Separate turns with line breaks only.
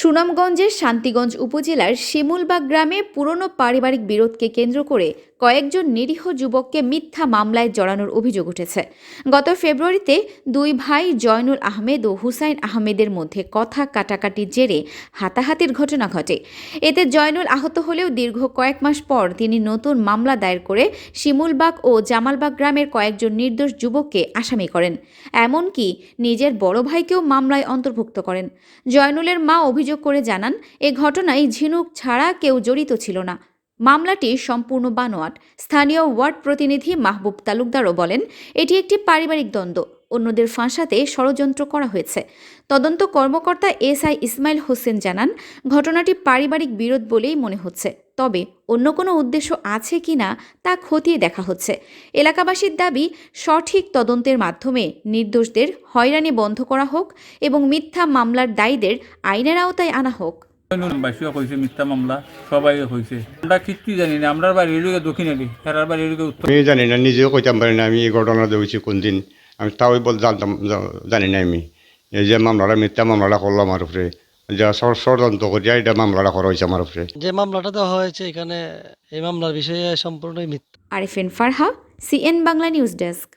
সুনামগঞ্জের শান্তিগঞ্জ উপজেলার শিমুলবাগ গ্রামে পুরনো পারিবারিক বিরোধকে কেন্দ্র করে কয়েকজন নিরীহ যুবককে মিথ্যা মামলায় জড়ানোর অভিযোগ উঠেছে। গত ফেব্রুয়ারিতে দুই ভাই জয়নুল আহমেদ ও হুসাইন আহমেদের মধ্যে কথা কাটাকাটির জেরে হাতাহাতির ঘটনা ঘটে। এতে জয়নুল আহত হলেও দীর্ঘ কয়েক মাস পর তিনি নতুন মামলা দায়ের করে শিমুলবাগ ও জামালবাগ গ্রামের কয়েকজন নির্দোষ যুবককে আসামি করেন। এমনকি নিজের বড় ভাইকেও মামলায় অন্তর্ভুক্ত করেন। জয়নুলের মা অভিযোগ করে জানান, এ ঘটনায় ঝিনুক ছাড়া কেউ জড়িত ছিল না। মামলাটি সম্পূর্ণ বানোয়াট। স্থানীয় ওয়ার্ড প্রতিনিধি মাহবুব তালুকদারও বলেন, এটি একটি পারিবারিক দ্বন্দ্ব। অন্যদের ফাঁসাতে ষড়যন্ত্র করা হয়েছে। তদন্ত কর্মকর্তা এস আই ইসমাইল হোসেন জানান ঘটনাটি পারিবারিক বিরোধ বলেই মনে হচ্ছে। তবে অন্য কোনো উদ্দেশ্য আছে কিনা তা খতিয়ে দেখা হচ্ছে। এলাকাবাসীর দাবি সঠিক তদন্তের মাধ্যমে নির্দোষদের হয়রানি বন্ধ করা হোক এবং মিথ্যা মামলার দায়ীদের আইনের আওতায় আনা হোক।
বাসীও মিথ্যা মামলা সবাই হয়েছে আমরা কিচ্ছু জানি না আমরা দক্ষিণ হেরার উত্তর।
আমি জানি না নিজেও কইতাম পারি না আমি এই ঘটনা দেখেছি কোন দিন আমি তাও বল জানতাম জানি না আমি। এই যে মামলাটা মিথ্যা মামলাটা করল আমার উপরে। যে ষড়- ষড়যন্ত্র করিয়া এটা মামলাটা করা হয়েছে আমার উপরে।
যে মামলাটা দেওয়া হয়েছে এখানে এই মামলার বিষয়ে সম্পূর্ণই মিথ্যা।
Arifin Farha CN Bangla news desk.